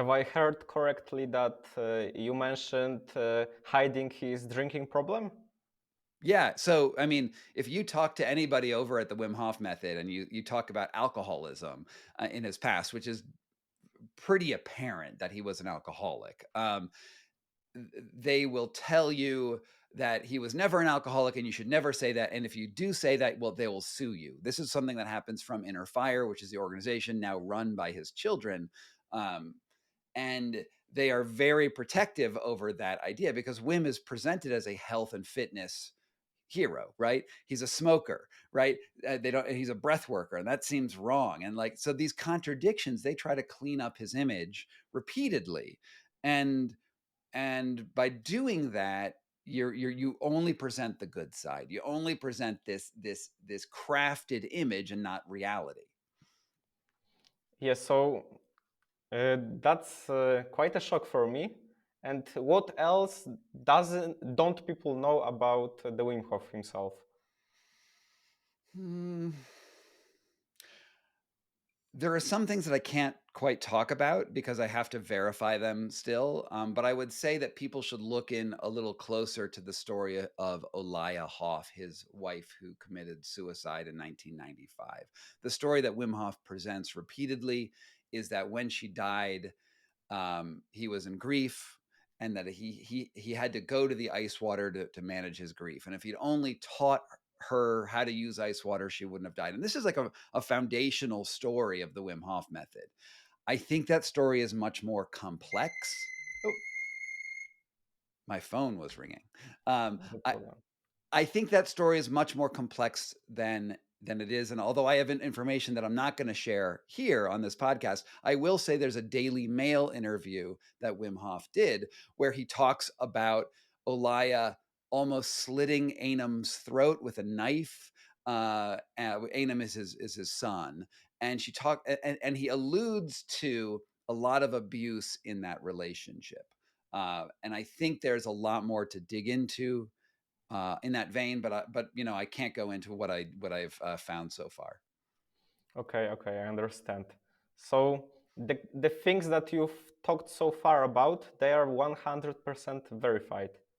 have I heard correctly that uh, you mentioned uh, hiding his drinking problem? Yeah. So, I mean, if you talk to anybody over at the Wim Hof method and you you talk about alcoholism uh, in his past, which is pretty apparent that he was an alcoholic, um, they will tell you that he was never an alcoholic and you should never say that. And if you do say that, well, they will sue you. This is something that happens from Inner Fire, which is the organization now run by his children. Um, and they are very protective over that idea because Wim is presented as a health and fitness hero, right? He's a smoker, right? Uh, they don't. He's a breath worker, and that seems wrong. And like so, these contradictions they try to clean up his image repeatedly, and and by doing that, you're you're you only present the good side. You only present this this this crafted image and not reality. Yes, so uh, that's uh, quite a shock for me. And what else doesn't don't people know about the Wim Hof himself? Hmm. There are some things that I can't quite talk about because I have to verify them still. Um, but I would say that people should look in a little closer to the story of Olaya Hof, his wife who committed suicide in 1995. The story that Wim Hof presents repeatedly is that when she died, um, he was in grief and that he he he had to go to the ice water to, to manage his grief. And if he'd only taught her how to use ice water, she wouldn't have died. And this is like a, a foundational story of the Wim Hof method. I think that story is much more complex. Oh, my phone was ringing. Um, I, I think that story is much more complex than than it is. And although I have information that I'm not going to share here on this podcast, I will say there's a Daily Mail interview that Wim Hof did where he talks about Olaya almost slitting Einam's throat with a knife. Uh, Einam is his is his son, and she talked and, and he alludes to a lot of abuse in that relationship. Uh, and I think there's a lot more to dig into uh, in that vein, but I, but you know I can't go into what I what I've uh, found so far. Okay, okay, I understand. So the the things that you've talked so far about, they are 100% verified.